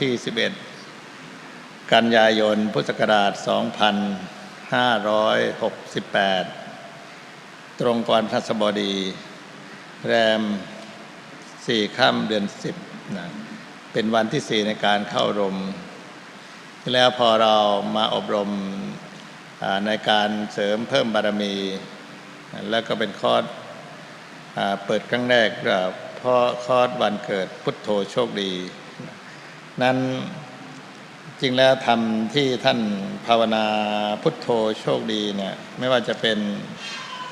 ที่ 11 กันยายน พุทธศักราช 2568 ตรงกับวันพระสบดี แรม4ค่ำเดือน 10นะเป็นวันที่4ในการเข้ารม แล้วพอเรามาอบรมในการเสริมเพิ่มบารมี แล้วก็เป็นคอร์สอ่าเปิดครั้งแรกเพราะคอร์สวันเกิดพุทโธโชคดี นั้นจริงแล้วทำที่ท่านภาวนาพุทโธโชคดีเนี่ยไม่ว่าจะเป็น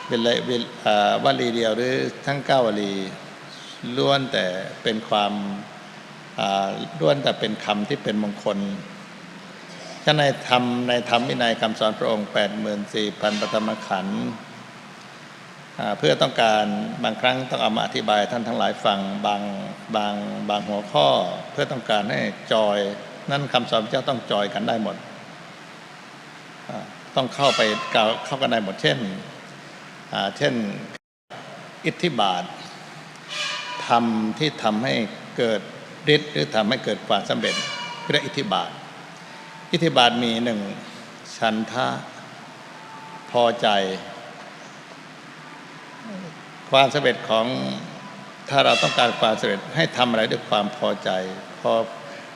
เป็นละวิอ่าวลีเดียวหรือทั้งเก้าวลีล้วนแต่เป็นความล้วนแต่เป็นคำที่เป็นมงคลถ้าในธรรมในธรรมวินัยคำสอนพระองค์ 84,000ปฐมขันธ์ เพื่อต้องการบางครั้งต้องเอามาอธิบายท่านทั้งหลายฟังบางบางบางหัวข้อ เพื่อต้องการให้จอย นั่นคำสอนพระเจ้าต้องจอยกันได้หมด ต้องเข้าไปกล่าวเข้ากันได้หมด เช่นเช่นอิทธิบาททำที่ทำให้เกิดฤทธิ์หรือทำให้เกิดความสำเร็จเรียกอิทธิบาท อิทธิบาทมีหนึ่งฉันทะพอใจ ความสำเร็จของถ้าเราต้องการความสำเร็จให้ทำอะไรด้วยความพอใจ พอ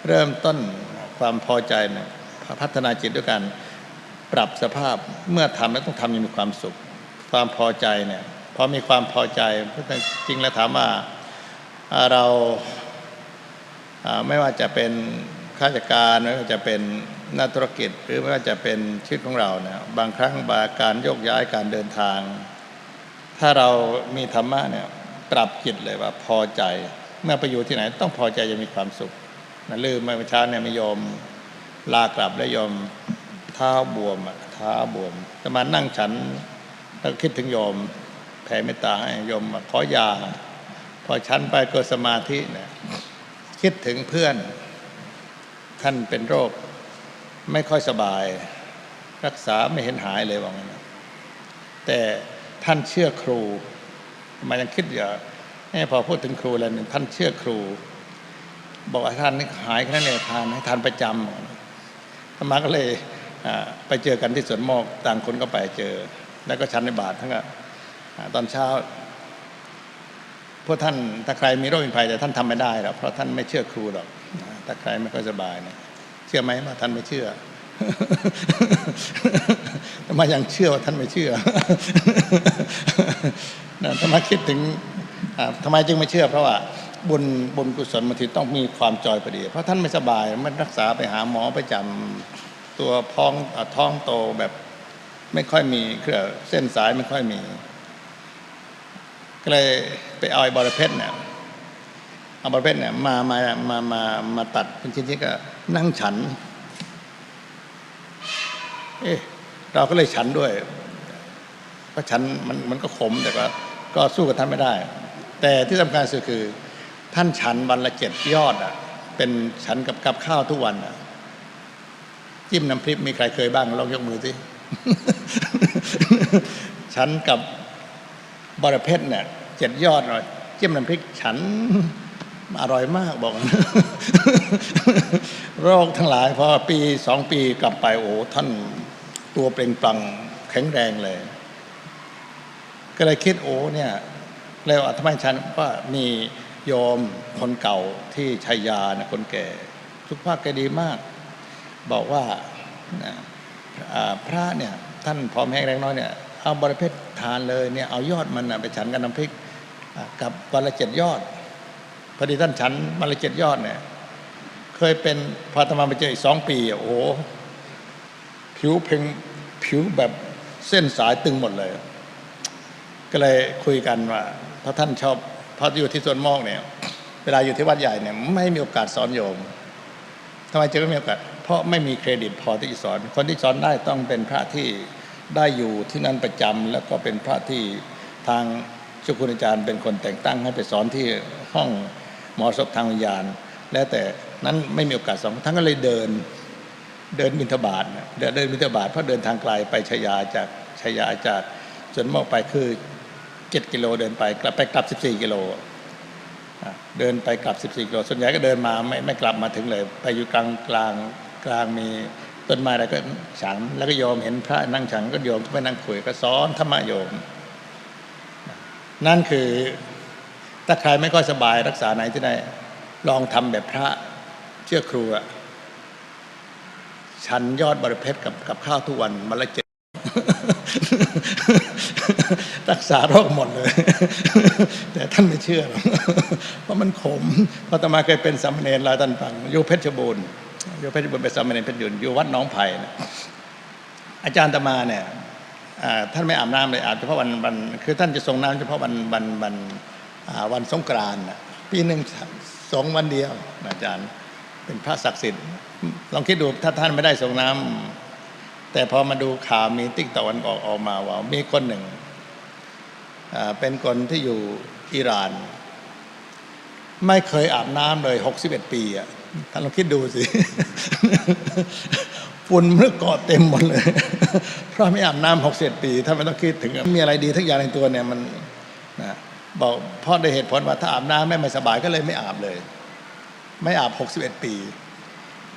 เริ่มต้นความพอใจเนี่ยพัฒนาจิตด้วยการปรับสภาพเมื่อทำแล้วต้องทำอยังมีความสุข ความพอใจเนี่ยพอมีความพอใจจริงแล้วถามว่าเราไม่ว่าจะเป็นข้าราชการไม่ว่าจะเป็นนักธุรกิจ หรือไม่ว่าจะเป็นชีวิตของเราเนี่ยบางครั้งบางการโยกย้ายการเดินทาง ถ้าเรามีธรรมะเนี่ยปรับจิตเลยว่าพอใจ เมื่อไปอยู่ที่ไหน ต้องพอใจจะมีความสุขนะลืมเมื่อเช้าเนี่ยไม่ยอมลากลับแล้วยอมเท้าบวมอะเท้าบวมจะมานั่งฉันแล้วคิดถึงโยมแผ่เมตตาให้ยมมขอยา พอฉันไปเกิดสมาธิเนี่ยคิดถึงเพื่อน ท่านเป็นโรค ไม่ค่อยสบาย รักษาไม่เห็นหายเลยว่างั้นแต่ ท่านเชื่อครูทำไมยังคิดอย่าให้พอพูดถึงครูแล้วเนี่ยท่านเชื่อครู บอกว่าท่านนี่หายแค่นั้นเองทานให้ทานประจำธรรมาก็เลยไปเจอกันที่สวนโมกต่างคนก็ไปเจอ แล้วก็ชันในบาททั้งก็อ่าตอนเช้าพวกท่านถ้าใครมีโรคมีภัยแต่ท่านทำไม่ได้หรอกเพราะท่านไม่เชื่อครูหรอกถ้าใครไม่ค่อยสบายเนี่ยเชื่อไหมว่าท่านไม่เชื่อ ทำไมยังเชื่อว่าท่านไม่เชื่อนะทำไมคิดถึงอ่าทำไมจึงไม่เชื่อ เพราะว่าบุญบุญกุศลบางทีต้องมีความจอยพอดี เพราะท่านไม่สบายมันรักษาไปหาหมอประจำตัวพองอท้องโตแบบไม่ค่อยมีเครือเส้นสายไม่ค่อยมี ก็เลยไปเอาไอ้บอระเพ็ดเนี่ยเอาบอระเพ็ดเนี่ยมามามามามาตัดเป็นชิ้นๆก็นั่งฉัน เอ๊ะเราก็เลยฉันด้วยเพราะฉันมันมันก็ขมแต่ก็ก็สู้กับท่านไม่ได้ แต่ที่สำคัญสุดคือ ท่านฉันวันละเจ็ดยอดอะ เป็นฉันกับกับข้าวทุกวันอะจิ้มน้ำพริกมีใครเคยบ้างลองยกมือสิฉันกับบรเพชรเนี่ยเจ็ดยอดหน่อยจิ้มน้ำพริกฉันอร่อยมากบอก โรคทั้งหลายพอปีสองปีกลับไปโอ้ท่าน ตัวเปล่งปลังแข็งแรงเลย ก็เลยคิดโอ้เนี่ยแล้วทำไมฉันว่ามีโยมคนเก่าที่ชัยยานะคนแก่ สุขภาพแกดีมาก บอกว่าพระเนี่ยท่านพร้อมแห้งแรงน้อยเนี่ยเอาบริเพชรทานเลยเนี่ยเอายอดมันนะไปฉันกับน้ำพริกกับวันละเจ็ดยอดพอดีท่านฉันวันละเจ็ดยอดเนี่ยเคยเป็นพอตมาไปเจออีกสองปีโอ้โห ผิวเพ่งผิวแบบเส้นสายตึงหมดเลย ก็เลยคุยกันว่าพราะท่านชอบพระอยู่ที่สวนโมกเนี่ย เวลาอยู่ที่วัดใหญ่เนี่ย ไม่มีโอกาสสอนโยมทำไมจึงไม่มีโอกาสเพราะไม่มีเครดิตพอที่จะสอน คนที่สอนได้ต้องเป็นพระที่ได้อยู่ที่นั่นประจำแล้วก็เป็นพระที่ทางเจ้าคุณอาจารย์เป็นคนแต่งตั้งให้ไปสอนที่ห้องหมอศพทางวิญญาณ แล้วแต่นั้นไม่มีโอกาสสอนทั้งก็เลยเดิน เดินบิณฑบาตนะเดินเดินบิณฑบาตเพราะเดินทางไกลไปชยาจากชยาจากส่วนมอกไปคือเจ็ดกิโลเดินไปกลับไปกลับสิบสี่กิโลเดินไปกลับ 14 กิโลส่วนใหญ่ก็เดินมาไม่ไม่กลับมาถึงเลย ไปอยู่กลางกลางกลางมีต้นไม้อะไรก็ฉันแล้วก็โยมเห็นพระนั่งฉันก็โยมก็ไปนั่งคุยก็สอนธรรมโยม นั่นคือถ้าใครไม่ค่อยสบายรักษาไหนที่ได้ลองทำแบบพระเชื่อครูอะ ฉันยอดบริเพชรกับกับข้าวทุกวันวันละเจ็ดรักษาโรคหมดเลย แต่ท่านไม่เชื่อหรอกเพราะมันขมพระตมาเคยเป็นสามเณรหลายท่านฟังอยู่เพชรบูรณ์อยู่เพชรบูรณ์เป็นสามเณรเพชรบูรณ์อยู่วัดหน้องไผ่นะอาจารย์ตมาเนี่ยท่านไม่อาบน้ำเลยอาบเฉพาะวันวันคือท่านจะทรงน้ำเฉพาะวันวันวันวันสงกรานต์ปีหนึ่งสองวันเดียวอาจารย์ เป็นพระศักดิ์สิทธิ์ลองคิดดูถ้าท่านไม่ได้ทรงน้ำแต่พอมาดูข่าวมีติ๊กตะวันออกออกมาว่า มีคนหนึ่งเป็นคนที่อยู่อิหร่าน ไม่เคยอาบน้ำเลย61ปีอะท่านลองคิดดูสิฝุ่นมันเกาะเต็มหมดเลย เพราะไม่อาบน้ำ61ปีถ้าไม่ต้องคิดถึงมีอะไรดีทั้งอย่างในตัวเนี่ยมันนะบอกพราะได้เหตุผลว่าถ้าอาบน้ำไม่ไม่สบายก็เลยไม่อาบเลย ไม่อาบ 61 ปี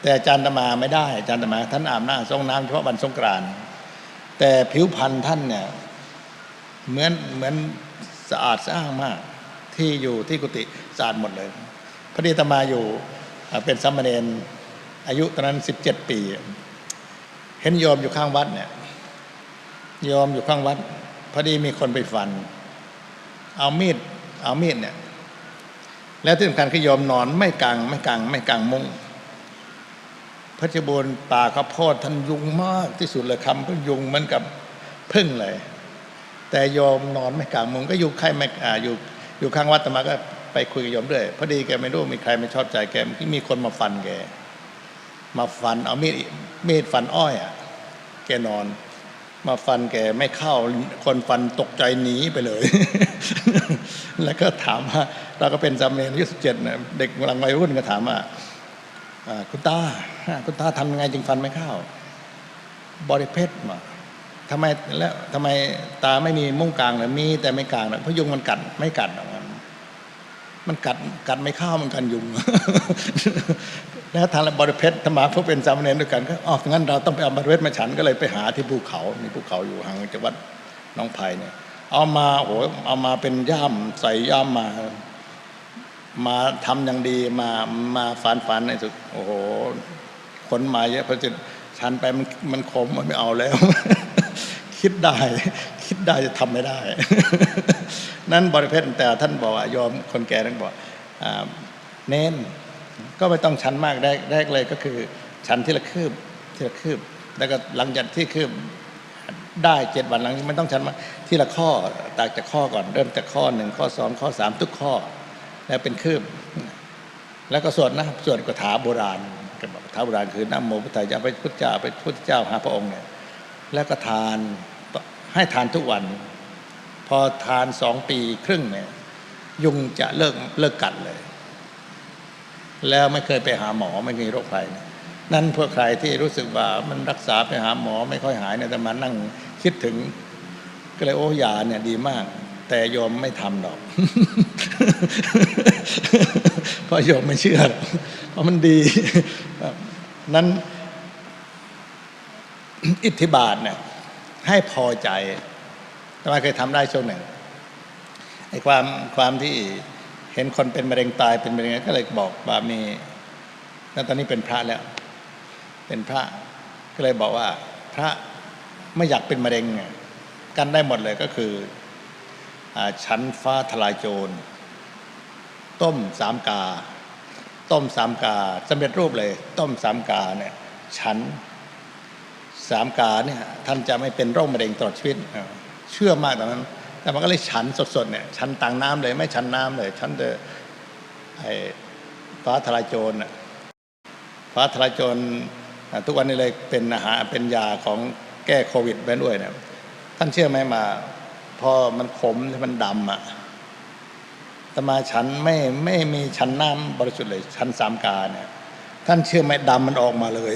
แต่อาจารย์ตมาไม่ได้อาจารย์ตมา ท่านอาบน้ำทรงน้ำเฉพาะวันสงกรานต์แต่ผิวพรรณท่านเนี่ยเหมือนเหมือนสะอาดสะอ้างมาก ที่อยู่ที่กุฏิสะอาดหมดเลยพอดีตมาอยู่เป็นสามเณรอายุตอนนั้นสิบเจ็ดปี เห็นโยมอยู่ข้างวัดเนี่ยโยมอยู่ข้างวัดพอดีมีคนไปฟัน เอามีดเอามีดเนี่ย แล้วที่สำคัญคือโยมนอนไม่กลางไม่กลางไม่กลางมุ้งเพชรบูรณ์ป่าข้าวโพดท่านยุงมากที่สุดเลยคำก็ยุงเหมือนกับพึ่งเลย แต่โยมนอนไม่กลางมุงก็อยู่ใครไม่อ่าอยู่อยู่ข้างวัดตมาก็ไปคุยกับโยมด้วยพอดีแกไม่รู้มีใครไม่ชอบใจแกมีคนมาฟันแกมาฟันเอามีดมีดฟันอ้อยอะแกนอน มาฟันแกไม่เข้า คนฟันตกใจหนีไปเลย แล้วก็ถามว่าเราก็เป็นจำเนรอายุสิบเจ็ดเด็กกำลังวัยรุ่นก็ถามว่าคุณตาคุณตาทำยังไงจึงฟันไม่เข้า บริเพชรมาทำไมแล้วทำไมตาไม่มีมุ้งกลางเลยมีแต่ไม่กลางนะเพราะยุงมันกัดไม่กัดมันมันกัดกัดไม่เข้ามันกันยุง แล้วทางบริเพชรธรรมาพวกเป็นสามเณรด้วยกันก็อ๋องั้นเราต้องไปเอาบริเพชรมาฉันก็เลยไปหาที่ภูเขา มีภูเขาอยู่ห่างจากวัดน้องไผ่เนี่ย เอามาโหเอามาเป็นย่ามใส่ย่ามมา มาทำอย่างดีมามาฝันฝันในสุดโอ้โหขนมาเยอะพอจะชันไปมันมันขมมันไม่เอาแล้ว คิดได้ คิดได้จะทำไม่ได้ นั้นบริเพศแต่ท่านบอกว่ายอมคนแก่ท่านบอกอเน้น ก็ไม่ต้องชันมากแรกแรกเลยก็คือชันที่ละคืบที่ละคืบ แล้วก็หลังจากที่คืบได้เจ็ดวันหลังไม่ต้องชันมากที่ละข้อตากจากข้อก่อนเริ่มจากข้อหนึ่งข้อสองข้อสามทุกข้อ แล้วเป็นคืบ แล้วก็สวดนะสวดกถาโบราณกถาโบราณคือนะโมพุทธายะพระพุทธเจ้าพระพุทธเจ้าหาพระองค์เนี่ยแล้วก็ทานให้ทานทุกวัน พอทานสองปีครึ่งเนี่ยยุงจะเลิกเลิกกัดเลย แล้วไม่เคยไปหาหมอไม่มีโรคภัยนะนั่นเพื่อใครที่รู้สึกว่ามันรักษาไปหาหมอไม่ค่อยหายเนี่ยแต่มานั่งคิดถึง ก็เลยโอ้ยาเนี่ยดีมาก แต่โยมไม่ทำดอก เพราะโยมไม่เชื่อเพราะมันดี นั้น อิทธิบาทเนี่ยให้พอใจแต่มาเคยทำได้ช่วงหนึ่งไอ้ความความที่ เห็นคนเป็นมะเร็งตายเป็นมะเร็งก็เลยบอกว่ามีแล้วตอนนี้เป็นพระแล้ว เป็นพระก็เลยบอกว่า พระไม่อยากเป็นมะเร็งไงกันได้หมดเลยก็คืออชั้นฟ้าทลายโจร ต้มสามกา ต้มสามกาสำเร็จรูปเลย ต้มสามกาเนี่ยชั้นสามกาเนี่ยท่านจะไม่เป็นโรคมะเร็งตลอดชีวิตเชื่อมากตอนนั้น แต่มันก็เลยฉันสดๆเนี่ยฉันต่างน้ำเลย ไม่ฉันน้ำเลย ฉันแต่ไอ้ฟ้าทลายโจรน่ะฟ้าทลายโจรทุกวันนี้เลยเป็นอาหารเป็นยาของแก้โควิดไปด้วยเนี่ยท่านเชื่อไหมมา พอมันขมมันดำอะแตมาฉันไม่ไม่มีฉันน้ำบริสุทธิ์เลย ฉันสามกาเนี่ย ท่านเชื่อไหมดำมันออกมาเลย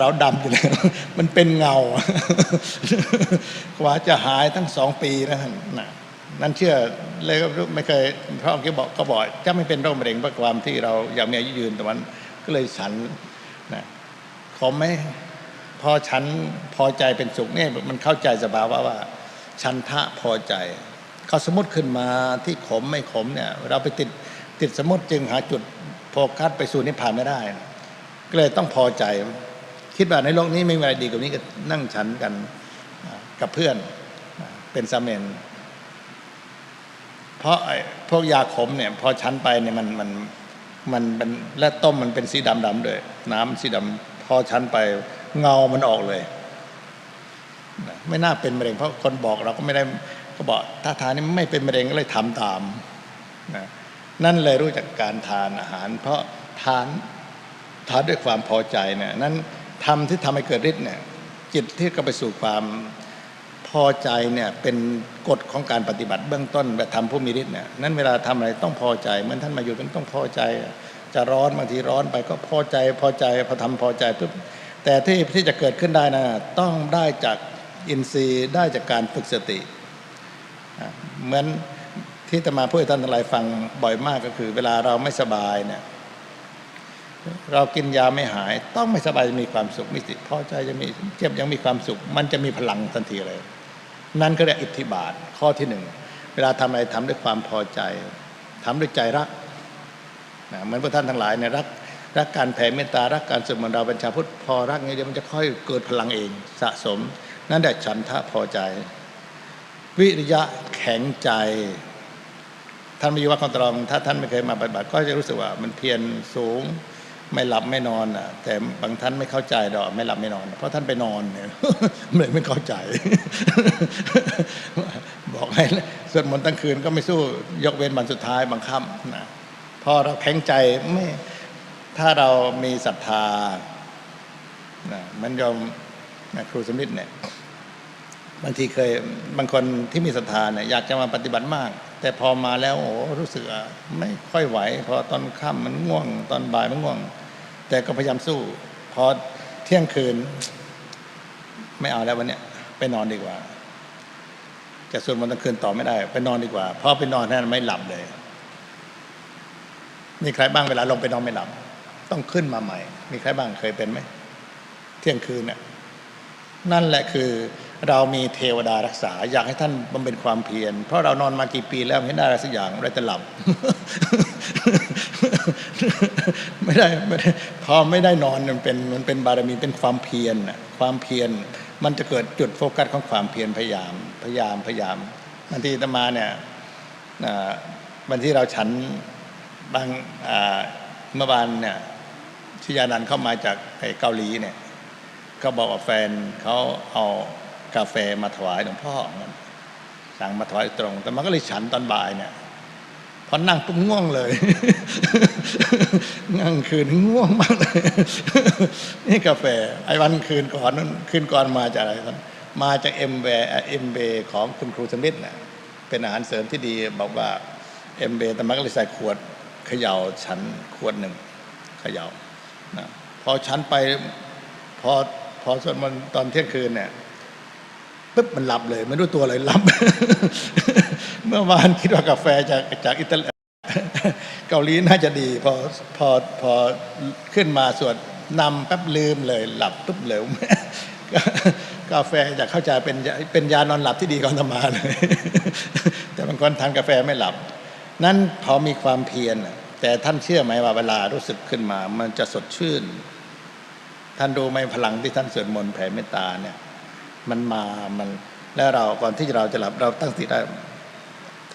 เราดำอยู่แล้วมันเป็นเงา กว่าจะหายทั้งสองปีนะท่านนะนั่นเชื่อเลยก็ไม่เคยพระองค์ก็บอกก็บอกจะไม่เป็นโรคมะเร็งเพราะความที่เราอยากมีอายุยืนแต่วันก็เลยฉันนะขมไหมพอฉันพอใจเป็นสุขเนี่ยมันเข้าใจสภาวะว่า ฉันทะพอใจเขาสมมติขึ้นมาที่ขมไม่ขมเนี่ย เราไปติดติดสมมติจึงหาจุด โฟกัสไปสู่นิพพานไม่ได้ก็เลยต้องพอใจ คิดว่าในโลกนี้ไม่มีอะไรดีกว่านี้ก็นั่งฉันกันกับเพื่อนเป็นสามเณรเพราะพวกยาขมเนี่ย พอชั้นไปเนี่ยมันมันมันเป็นและต้มมันเป็นสีดำดำด้วยน้ำสีดำพอชั้นไปเงามันออกเลย ไม่น่าเป็นมะเร็งเพราะคนบอกเราก็ไม่ได้ก็บอกถ้าทานนี่ไม่เป็นมะเร็งก็เลยทำตามนะ นั่นเลยรู้จักการทานอาหาร เพราะทานทานด้วยความพอใจเนี่ยนั้นทำที่ทำให้เกิดฤทธิ์เนี่ยจิตที่ก็ไปสู่ความพอใจเนี่ยเป็นกฎของการปฏิบัติเบื้องต้นแบบทำผู้มีฤทธิ์เนี่ยนั้นเวลาทำอะไรต้องพอใจเหมือนท่านมาอยู่ต้องต้องพอใจ จะร้อนบางทีร้อนไปก็พอใจพอใจพอทำพอใจปุ๊บแต่ที่ที่จะเกิดขึ้นได้นะต้องได้จากอินทรีย์ได้จากการฝึกสติเหมือน ที่ตมาพูดให้ท่านทั้งหลายฟังบ่อยมากก็คือ เวลาเราไม่สบายเนี่ยเรากินยาไม่หาย ต้องไม่สบายจะมีความสุขมีสิทธิ์พอใจจะมีเจ็บยังมีความสุข มันจะมีพลังทันทีเลย นั่นก็เรียกอิทธิบาทข้อที่หนึ่งเวลาทำอะไรทำด้วยความพอใจทำด้วยใจรักนะเหมือนพวกท่านทั้งหลายเนี่ยรักรักการแผ่เมตตารักการสวดมนต์เราเป็นชาวพุทธพอรักอย่างเดียวมันจะค่อยเกิดพลังเองสะสม นั่นแหละฉันทะพอใจ วิริยะแข็งใจ ท่านมาอยู่วัดคลองตรอง ถ้าท่านไม่เคยมาปฏิบัติก็จะรู้สึกว่ามันเพียรสูงไม่หลับไม่นอนอะ แต่บางท่านไม่เข้าใจดอกไม่หลับไม่นอน เพราะท่านไปนอนเนี่ยเลยไม่เข้าใจ บอกให้สวดมนต์ตั้งคืนก็ไม่สู้ยกเว้นวันสุดท้ายบางค่ำนะพอเราแข็งใจไม่ถ้าเรามีศรัทธานะมันยอมนะครูสมฤทธ์เนี่ยบางทีเคยบางคนที่มีศรัทธาเนี่ยอยากจะมาปฏิบัติมาก แต่พอมาแล้วโอ้รู้สึกไม่ค่อยไหว พอตอนค่ำมันง่วง ตอนบ่ายมันง่วง แต่ก็พยายามสู้ พอเที่ยงคืน ไม่เอาแล้ววันเนี้ยไปนอนดีกว่าจะสวดมนต์กลางคืนต่อไม่ได้ ไปนอนดีกว่าเพราะไปนอนนั้นไม่หลับเลยมีใครบ้างเวลาลงไปนอนไม่หลับ ต้องขึ้นมาใหม่ มีใครบ้างเคยเป็นไหมเที่ยงคืนเนี่ยนั่นแหละคือ เรามีเทวดารักษา อยากให้ท่านบำเพ็ญความเพียร เพราะเรานอนมากี่ปีแล้วไม่ได้อะไรสักอย่างได้แต่หลับไม่ได้ไม่ได้พอไม่ได้นอนมันเป็นมันเป็นบารมีเป็นความเพียรความเพียรมันจะเกิดจุดโฟกัสของความเพียรพยายามพยายามพยายามบางทีตมาเนี่ยอ่าวันที่เราฉันบางเมื่อวานเนี่ยชยานันเข้ามาจากไอ้เกาหลีเนี่ยเขาบอกว่าแฟนเขาเอา กาแฟมาถวายหลวงพ่อสั่งมาถวายตรง แต่มันก็เลยฉันตอนบ่ายเนี่ยพอนั่งปุ๊บง่วงเลยนั่งคืนง่วงมากเลยนี่กาแฟ ไอ้วันคืนก่อนนั้นคืนก่อนมาจากอะไรครับมาจากเอ็มเบเอ็มเบของคุณครูสมิธเนี่ยเป็นอาหารเสริมที่ดีบอกว่าเอ็มเบแต่มันก็เลยใส่ขวดเขย่าฉันขวดหนึ่งเขย่านะพอฉันไปพอพอสวดมนต์ตอนเที่ยงคืนเนี่ย ปุ๊บมันหลับเลยไม่รู้ตัวเลยหลับ เมื่อวานคิดว่ากาแฟจากจากอิตาลีเกาหลีน่าจะดี พอพอพอขึ้นมาสวดนำแป๊บลืมเลย หลับปุ๊บเลยกาแฟจะเข้าใจเป็นเป็นยานอนหลับที่ดีของธรรมาเลย แต่บางคนทานกาแฟไม่หลับ นั้นพอมีความเพียรแต่ท่านเชื่อไหมว่าเวลารู้สึกขึ้นมา มันจะสดชื่น ท่านรู้ไหมพลังที่ท่านสวดมนต์แผ่เมตตาเนี่ย มันมามัน แล้วเราก่อนที่เราจะหลับเราตั้งสติได้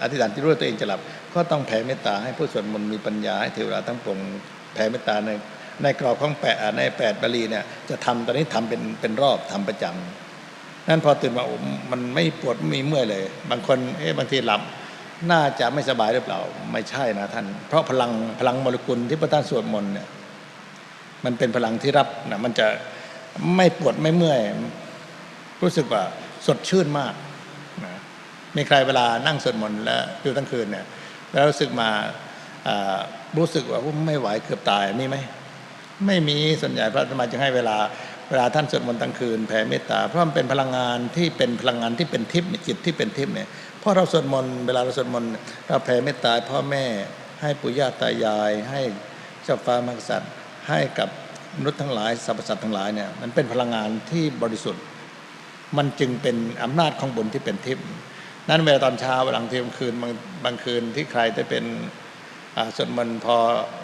อธิษฐานที่รู้ตัวเองจะหลับ ก็ต้องแผ่เมตตาให้ผู้สวดมนต์มีปัญญาให้เทวดาทั้งปวงแผ่เมตตาในในกรอบของแปดในแปดบาลีเนี่ยจะทำตอนนี้ทำเป็นเป็นรอบทำประจำนั่นพอตื่นมามันไม่ปวดไม่มีเมื่อยเลย บางคนเอ๊ะบางทีหลับน่าจะไม่สบายหรือเปล่า ไม่ใช่นะท่าน เพราะพลังพลังโมเลกุลที่พระท่านสวดมนต์เนี่ยมันเป็นพลังที่รับนะมันจะไม่ปวดไม่เมื่อย รู้สึกว่าสดชื่นมากนะมีใครเวลานั่งสวดมนต์แล้วอยู่ทั้งคืนเนี่ยแล้วรู้สึกมารู้สึกว่าไม่ไหวเกือบตายมีไหมไม่มีส่วนใหญ่พระธรรมจึงให้เวลาเวลาท่านสวดมนต์ตั้งคืนแผ่เมตตาเพราะมันเป็นพลังงานที่เป็นพลังงานที่เป็นทิพย์จิตที่เป็นทิพย์เนี่ยเพราะเราสวดมนต์เวลาเราสวดมนต์เราแผ่เมตตาพ่อแม่ให้ปู่ย่าตายาย ให้เจ้าฟ้ามหากษัตริย์ให้กับมนุษย์ทั้งหลายสรรพสัตว์ทั้งหลายเนี่ยมันเป็นพลังงานที่บริสุทธิ์ มันจึงเป็นอำนาจของบุญที่เป็นทิพย์นั้นเวลาตอนเช้าหลังเที่ยงคืนบางบางคืนที่ใครได้เป็นอ่าสวดมนต์พอ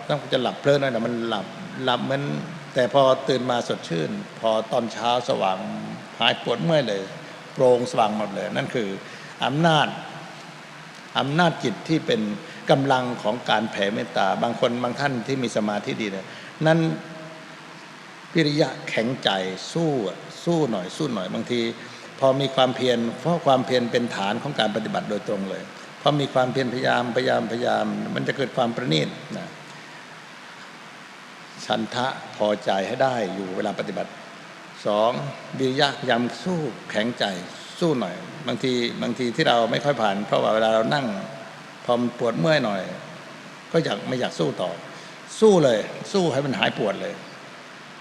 ต้องจะหลับเพลินหน่อยนะมันหลับหลับมันแต่พอตื่นมาสดชื่น พอตอนเช้าสว่างหายปวดเมื่อยเลย โปร่งสว่างหมดเลย นั่นคืออำนาจอำนาจจิตที่เป็นกำลังของการแผ่เมตตา บางคนบางท่านที่มีสมาธิดีเนี่ยนั้นวิริยะแข็งใจสู้อะ สู้หน่อยสู้หน่อยบางที พอมีความเพียรเพราะความเพียรเป็นฐานของการปฏิบัติโดยตรงเลยพอมีความเพียรพยายามพยายามพยายาม มันจะเกิดความประณีตนะฉันทะพอใจให้ได้อยู่เวลาปฏิบัติสองวิริยะพยายามสู้แข็งใจสู้หน่อย บางทีบางทีที่เราไม่ค่อยผ่าน เพราะว่าเวลาเรานั่งพอมปวดเมื่อยหน่อย ก็อยากไม่อยากสู้ต่อ สู้เลย สู้ให้มันหายปวดเลย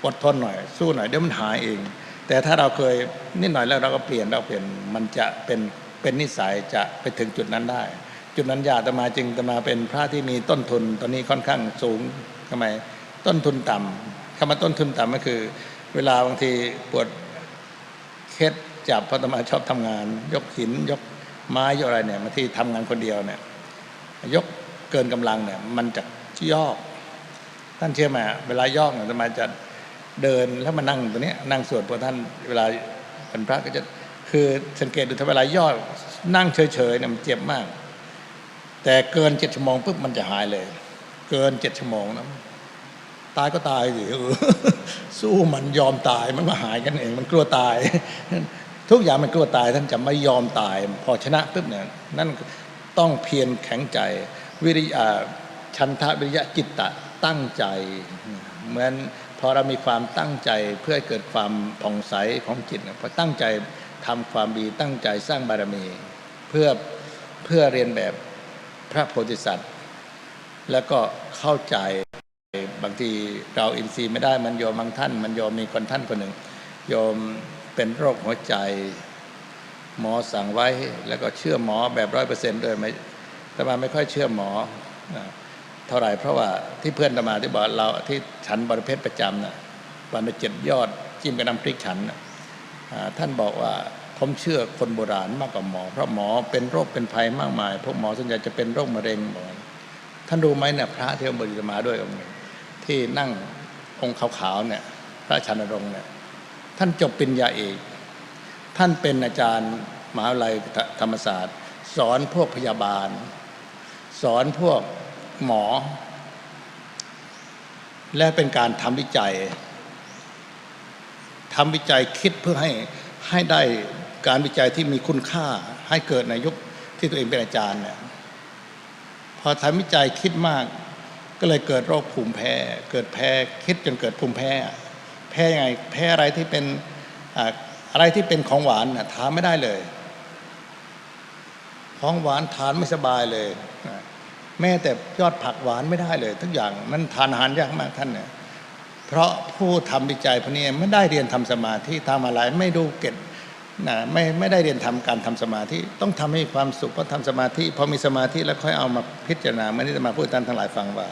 อดทนหน่อย สู้หน่อยเดี๋ยวมันหายเอง แต่ถ้าเราเคยนิดหน่อยแล้วเราก็เปลี่ยนเราเปลี่ยนมันจะเป็นเป็นนิสัยจะไปถึงจุดนั้นได้ จุดนั้นยาตมาจึงตมาเป็นพระที่มีต้นทุนตอนนี้ค่อนข้างสูงทำไมต้นทุนต่ำคำว่าต้นทุนต่ำก็คือ เวลาบางทีปวดเคล็ดจับพระอาตมาชอบทำงาน ยกหินยกไม้ยกอะไรเนี่ยบาที่ทำงานคนเดียวเนี่ยยกเกินกำลังเนี่ยมันจะยอกท่านเชื่อไหมเวลายอกเนี่ยอาตมาจะ เดินแล้วมานั่งตัวนี้นั่งสวดพอท่านเวลาเป็นพระก็จะคือสังเกตดูถ้าเวลาย่อนั่งเฉยๆเนี่ยมันเจ็บมาก แต่เกินเจ็ดชั่วโมงปุ๊บมันจะหายเลย เกินเจ็ดชั่วโมงนะตายก็ตายสิสู้มันยอมตายมันก็หายกันเอง มันกลัวตาย ทุกอย่างมันกลัวตายท่านจะไม่ยอมตาย พอชนะปุ๊บเนี่ยนั่นต้องเพียรแข็งใจ วิริยะชันทะวิริยะจิตตะตั้งใจเหมือน พอเรามีความตั้งใจเพื่อให้เกิดความผ่องใสของจิตพอตั้งใจทำความดีตั้งใจสร้างบารมี เพื่อเพื่อเรียนแบบพระโพธิสัตว์ แล้วก็เข้าใจบางทีเราอินทรีย์ไม่ได้มันโยมบางท่าน มันโยมมีคนท่านคนหนึ่ง โยมเป็นโรคหัวใจ หมอสั่งไว้แล้วก็เชื่อหมอแบบร้อยเปอร์เซ็นต์ด้วยไม่แต่มาไม่ค่อยเชื่อหมอนะ ท่าไหร่เพราะว่าที่เพื่อนตมาที่บอกเราที่ฉันบริเพศประจำนะวันละเจ็ดยอดจิ้มกับน้ำพริกฉันนะท่านบอกว่าผมเชื่อคนโบราณมากกว่าหมอ เพราะหมอเป็นโรคเป็นภัยมากมาย พวกหมอส่วนใหญ่จะเป็นโรคมะเร็งบอกว่าท่านรู้ไหมเนี่ยพระเที่บริมาด้วยองค์นึงที่นั่งองค์ขาวๆเนี่ยพระชันรงค์เนี่ยท่านจบปริญญาเอกท่านเป็นอาจารย์มหาวิทยาลัยธรรมศาสตร์ สอนพวกพยาบาล สอนพวก หมอ และเป็นการทำวิจัยทำวิจัยคิดเพื่อให้ให้ได้การวิจัยที่มีคุณค่าให้เกิดในยุคที่ตัวเองเป็นอาจารย์เนี่ยพอทำวิจัยคิดมาก ก็เลยเกิดโรคภูมิแพ้ เกิดแพ้คิดจนเกิดภูมิแพ้ แพ้ยังไงแพ้อะไรที่เป็นอะไรที่เป็นของหวานน่ะทานไม่ได้เลย ของหวานทานไม่สบายเลย แม้แต่ยอดผักหวานไม่ได้เลย ทุกอย่างมันทานอาหารยากมากท่านเนี่ยเพราะผู้ทำวิจัยพวกนี้ไม่ได้เรียนทำสมาธิทำอะไรไม่ดูเก็ตนะไม่ไม่ได้เรียนทำการทำสมาธิต้องทำให้ความสุขเพราะทำสมาธิพอมีสมาธิแล้วค่อยเอามาพิจารณาไม่ได้จะมาพูดท่านทั้งหลายฟังว่า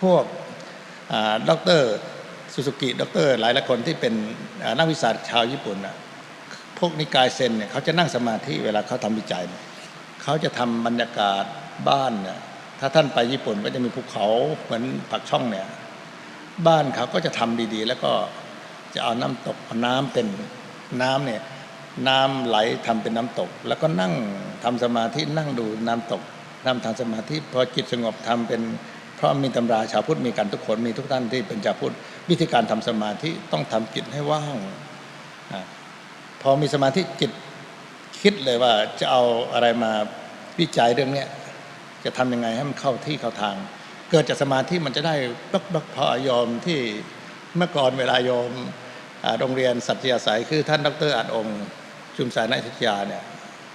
พวกด็อกเตอร์สุสุกิด็อกเตอร์หลายหลายคนที่เป็นนักวิชาชาวญี่ปุ่นน่ะพวกนิกายเซนเนี่ยเขาจะนั่งสมาธิเวลาเขาทำวิจัยเนี่ยเขาจะทำบรรยากาศบ้านเนี่ย ถ้าท่านไปญี่ปุ่นก็จะมีภูเขาเหมือนปากช่องเนี่ย บ้านเขาก็จะทำดีๆ แล้วก็จะเอาน้ำตกเอาน้ำเป็นน้ำเนี่ยน้ำไหลทำเป็นน้ำตก แล้วก็นั่งทำสมาธินั่งดูน้ำตกนั่งทำสมาธิพอจิตสงบทำเป็นเพราะมีตำราชาวพุทธมีกันทุกคนมีทุกท่านที่เป็นชาวพุทธวิธีการทำสมาธิต้องทำจิตให้ว่างพอมีสมาธิจิตคิดเลยว่าจะเอาอะไรมาวิจัยเรื่องเนี้ย จะทำยังไงให้มันเข้าที่เข้าทาง เกิดจากสมาธิมันจะได้บักบักพอยอมที่เมื่อก่อนเวลาโยมอ่าโรงเรียนสัตยาสายคือท่านดรอัดองค์ชุมสายนาทิทยาเนี่ย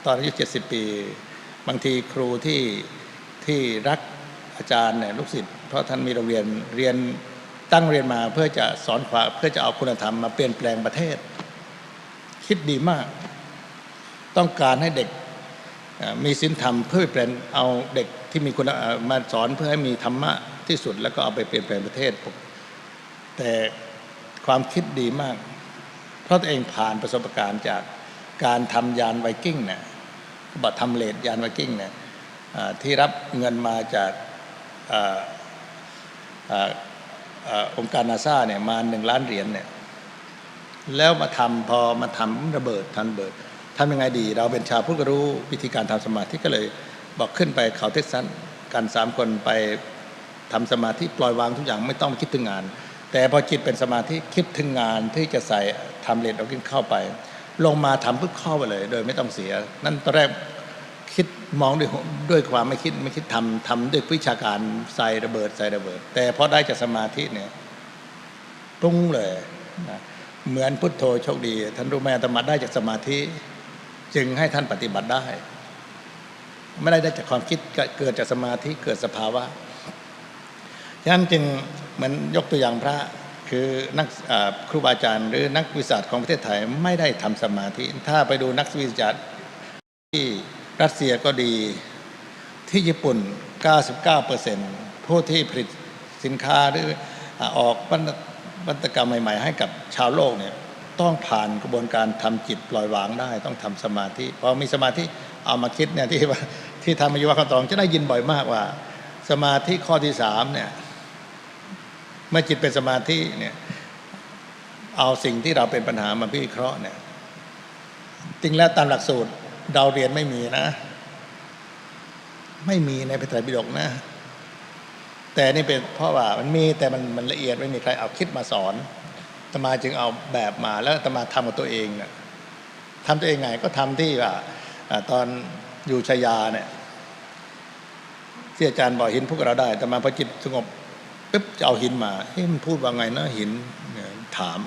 ตอนอายุ70 ปี บางทีครูที่ที่รักอาจารย์เนี่ยลูกศิษย์เพราะท่านมีโรงเรียนเรียนตั้งเรียนมาเพื่อจะสอนความเพื่อจะเอาคุณธรรมมาเปลี่ยนแปลงประเทศ คิดดีมาก ต้องการให้เด็ก มีศีลธรรมเพื่อเปลี่ยนเอาเด็กที่มีคุณมาสอนเพื่อให้มีธรรมะที่สุด แล้วก็เอาไปเปลี่ยนแปลงประเทศ แต่ความคิดดีมาก เพราะตัวเองผ่านประสบการณ์จากการทำยานไวกิ้งเนี่ยบอกทำเลดยานไวกิ้งเนี่ยที่รับเงินมาจากองค์การนาซาเนี่ยมาหนึ่งล้านเหรียญเนี่ยแล้วมาทำพอมาทำระเบิดทันเบิด ทำยังไงดี เราเป็นชาวพุทธก็รู้วิธีการทำสมาธิก็เลยบอกขึ้นไปเขาเท็กซัสกันสามคนไปทำสมาธิปล่อยวางทุกอย่างไม่ต้องคิดถึงงาน แต่พอจิตเป็นสมาธิคิดถึงงานที่จะใส่ทำเลนเอากินเข้าไป ลงมาทำปุ๊บเข้าไปเลย โดยไม่ต้องเสีย นั่นตอนแรกคิดมองด้วยด้วยความไม่คิดไม่คิดทำทำด้วยวิชาการใส่ระเบิดใส่ระเบิด แต่พอได้จากสมาธิเนี่ยปรุงเลยนะเหมือนพุทโธโชคดี ท่านรู้ไหมอาตมาได้จากสมาธิ จึงให้ท่านปฏิบัติได้ ไม่ได้ได้จากความคิดเกิดจากสมาธิเกิดสภาวะฉะนั้นจึงเหมือนยกตัวอย่างพระคือนักครูบาอาจารย์ หรือนักวิทยาศารของประเทศไทยไม่ได้ทำสมาธิ ถ้าไปดูนักวิทยาร์ที่รัสเซียก็ดีที่ญี่ปุ่น 99%ผู้ที่ผลิตสินค้าหรือออกนวัตกรรมใหม่ ๆ ให้กับชาวโลกเนี่ย ต้องผ่านกระบวนการทำจิตปล่อยวางได้ ต้องทำสมาธิพอมีสมาธิเอามาคิดเนี่ยที่ว่าที่ทำอายุวัคำตองจะได้ยินบ่อยมากว่า สมาธิข้อที่สามเนี่ยเมื่อจิตเป็นสมาธิเนี่ยเอาสิ่งที่เราเป็นปัญหามาพิเคราะห์เนี่ยจริงแล้วตามหลักสูตรเราเรียนไม่มีนะ ไม่มีในพระไตรปิฎกนะ แต่นี่เป็นเพราะว่ามันมีแต่มันมันละเอียดไม่มีใครเอาคิดมาสอน ตมาจึงเอาแบบมา แล้วตมาทำกับตัวเองเนี่ยทำตัวเองไงก็ทำที่ว่าตอนอยู่ชายาเนี่ยที่อาจารย์บอกหินพวกเราได้ แต่มาพอจิตสงบปุ๊บจะเอาหินมาเฮ้ยมันพูดว่าไงนะหินถาม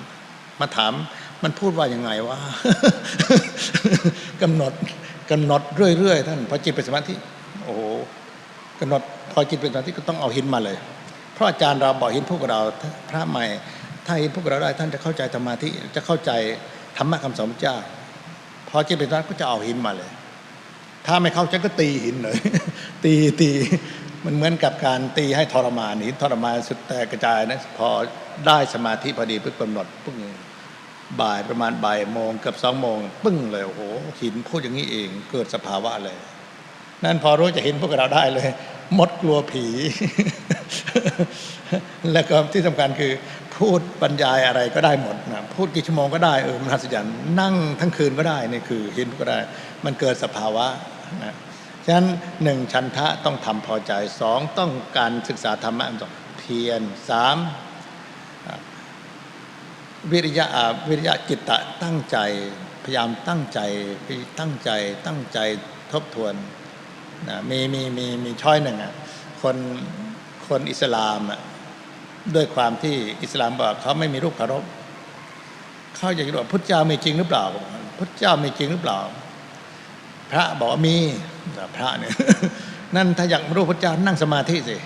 มาถาม มันพูดว่ายังไงวะกำหนดกำหนดเรื่อยๆท่านพอจิตเป็นสมาธิโอ้โหกำหนดพอจิตเป็นสมาธิก็ต้องเอาหินมาเลย เพราะอาจารย์เราบอกหินพวกเราพระใหม่ ถ้าเหินพวกเราได้ท่านจะเข้าใจธรรมาธิจะเข้าใจธรรมะคำสอนพระเจ้าพอจิตเป็นสมาธิก็จะเอาหินมาเลย ถ้าไม่เข้าใจก็ตีหินเลย ตีตีมันเหมือนกับการตีให้ทรมานหินทรมานสุดแต่กระจายนะพอได้สมาธิพอดีปุ๊บกำหนดปึ้งบ่ายประมาณบ่ายโมงเกือบสองโมงปึ้งเลยโอ้โหหินพูดอย่างนี้เองเกิดสภาวะเลย นั่นพอรู้จะเห็นพวกเราได้เลย มดกลัวผี แล้วก็ที่สำคัญคือ พูดบรรยายอะไรก็ได้หมดนะพูดกี่ชั่วโมงก็ได้เออมันหัศจรรย์นั่งทั้งคืนก็ได้นี่คือเห็นก็ได้ มันเกิดสภาวะนะฉะนั้นหนึ่งชันทะต้องทำพอใจสองต้องการศึกษาธรรมะต้องเพียรสามวิริยะวิริยะจิตตะตั้งใจพยายามตั้งใจตั้งใจตั้งใจทบทวนนะมีมีมีมีช้อยหนึ่งอะคนคนอิสลามอะ ด้วยความที่อิสลามบอกเขาไม่มีรูปเคารพเขาอยากจะรู้ว่าพุทธเจ้ามีจริงหรือเปล่า พุทธเจ้ามีจริงหรือเปล่า พระบอกมีแต่พระเนี่ยนั่นถ้าอยากรู้พุทธเจ้านั่งสมาธิสิ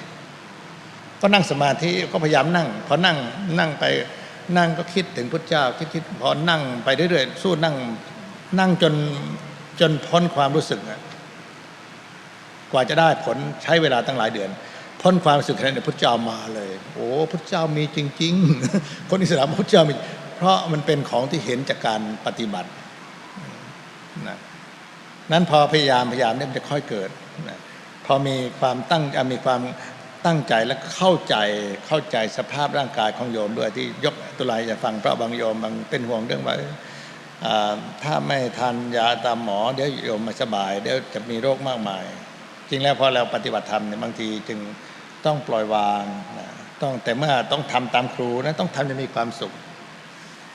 ก็นั่งสมาธิก็พยายามนั่ง พอนั่งนั่งไปนั่งก็คิดถึงพุทธเจ้าคิดคิดพอนั่งไปเรื่อยๆสู้นั่งนั่งจนจนพ้นความรู้สึกอะกว่าจะได้ผลใช้เวลาตั้งหลายเดือน พ้นความสึกขนาดนี้พุทธเจ้ามาเลย โอ้พุทธเจ้ามีจริง ๆ คนอิสลามพุทธเจ้ามีเพราะมันเป็นของที่เห็นจากการปฏิบัตินะนั้นพอพยายามพยายามเนี่ยมันจะค่อยเกิดนะพอมีความตั้งมีความตั้งใจและเข้าใจเข้าใจสภาพร่างกายของโยมด้วยที่ยกตัวอย่างจะฟังพระบางโยมบางเป็นห่วงเรื่องว่าอ่าถ้าไม่ทานยาตามหมอเดี๋ยวโยมไม่สบาย เดี๋ยวจะมีโรคมากมาย จริงแล้วพอเราปฏิบัติธรรมเนี่ยบางทีจึง ต้องปล่อยวางนะต้องแต่เมื่อต้องทำตามครูนะต้องทำจะมีความสุข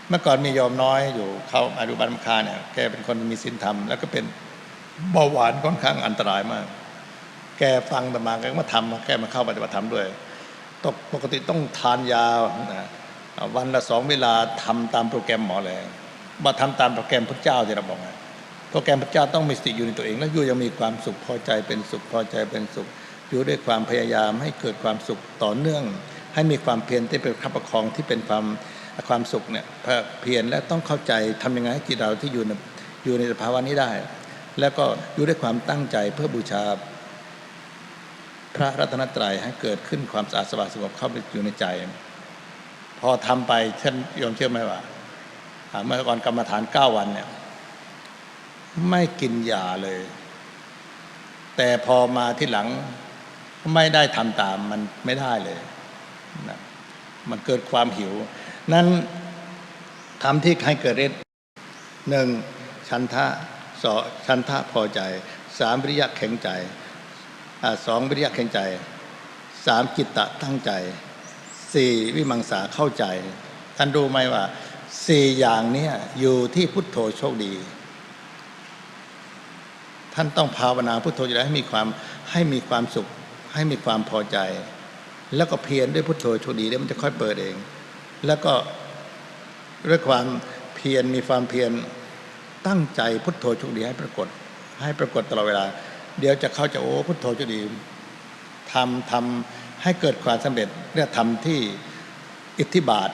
เมื่อก่อนมีโยมน้อยอยู่เขาอาดุบันมคาเนี่ยแกเป็นคนมีศีลธรรม แล้วก็เป็นเบาหวานค่อนข้างอันตรายมาก แกฟังธรรมาแกก็มาทำแกมาเข้าปฏิบัติธรรมด้วยตกปกติต้องทานยาวันละสองเวลาทำตามโปรแกรมหมอเลยมาทำตามโปรแกรมพระเจ้าที่เราบอกไงโปรแกรมพระเจ้าต้องมีสติอยู่ในตัวเอง แล้วอยู่ยังมีความสุขพอใจเป็นสุขพอใจเป็นสุข อยู่ด้วยความพยายามให้เกิดความสุขต่อเนื่อง ให้มีความเพียรที่เป็นคับประคองที่เป็นความความสุขเนี่ยเพียรและต้องเข้าใจทำยังไงให้จิตเราที่อยู่ในอยู่ในสภาวะนี้ได้ แล้วก็อยู่ด้วยความตั้งใจเพื่อบูชา พระรัตนตรัยให้เกิดขึ้นความสะอาดสว่างสงบเข้าไปอยู่ในใจ พอทำไปเช่นโยมเชื่อไหมว่าเมื่อก่อนกรรมฐานเก้าวันเนี่ยไม่กินยาเลย แต่พอมาที่หลัง ไม่ได้ทำตามมันไม่ได้เลยนะมันเกิดความหิว นั้นทำที่ให้เกิดฤทธิ์หนึ่งชันทะสอชันทะพอใจสามวิริยะแข็งใจอสองวิริยะแข็งใจสามจิตตะตั้งใจสี่วิมังสาเข้าใจ ท่านรู้ไหมว่าสี่อย่างเนี้ยอยู่ที่พุทโธโชคดี ท่านต้องภาวนาพุทโธอยู่แล้ให้มีความให้มีความสุข ให้มีความพอใจ แล้วก็เพียรด้วยพุทโธโชคดีเดี๋ยวมันจะค่อยเปิดเอง แล้วก็ด้วยความเพียรมีความเพียรตั้งใจพุทโธโชคดีให้ปรากฏ ให้ปรากฏตลอดเวลา เดี๋ยวจะเข้าใจโอ้พุทโธโชคดีทำทำให้เกิดความสำเร็จเนี่ยทำที่อิทธิบาท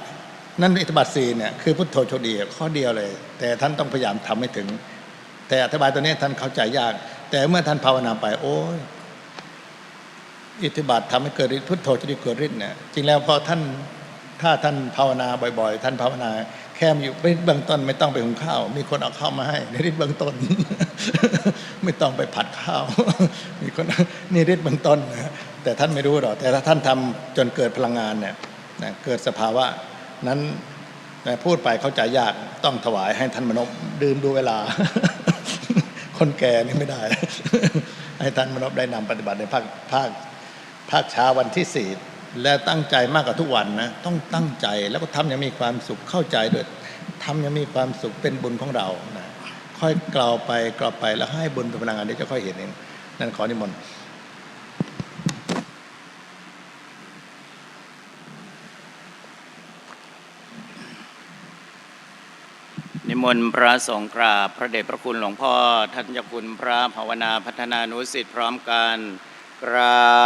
นั่นอิทธิบาทสีเนี่ยคือพุทโธโชคดีข้อเดียวเลย แต่ท่านต้องพยายามทำให้ถึง แต่อธิบายตัวนี้ท่านเข้าใจยาก แต่เมื่อท่านภาวนาไป โอ้ย อิทธิบาททำให้เกิดฤทธิ์พุทโธจะได้เกิดฤทธิ์เนี่ยจริงแล้วพอท่านถ้าท่านภาวนาบ่อย ๆ ท่านภาวนา แค่อยู่เบื้องต้นไม่ต้องไปหุงข้าว มีคนเอาข้าวมาให้ในฤทธิ์เบื้องต้น ไม่ต้องไปผัดข้าว มีคนนี่ฤทธิ์เบื้องต้นนะแต่ท่านไม่รู้หรอกแต่ถ้าท่านทำจนเกิดพลังงานเนี่ยนะเกิดสภาวะนั้นนะพูดไปเข้าใจยากต้องถวายให้ท่านมนพดื่มดูเวลา คนแก่นี่ไม่ได้ ให้ท่านมนพได้นำปฏิบัติในภาคภาค ภาคเช้าวันที่สี่และตั้งใจมากกว่าทุกวันนะต้องตั้งใจแล้วก็ทำอย่างมีความสุขเข้าใจด้วยทำอย่างมีความสุขเป็นบุญของเรานะค่อยกล่าวไปกล่าวไปแล้วให้บุญเป็นพลังงานเดี๋ยวจะค่อยเห็นเองนั่นขอนิมนต์นิมนต์พระสงฆ์กราบพระเดชพระคุณหลวงพ่อท่านเจ้าคุณพระภาวนาพัฒนานุสิทธิ์พร้อมกันกราบ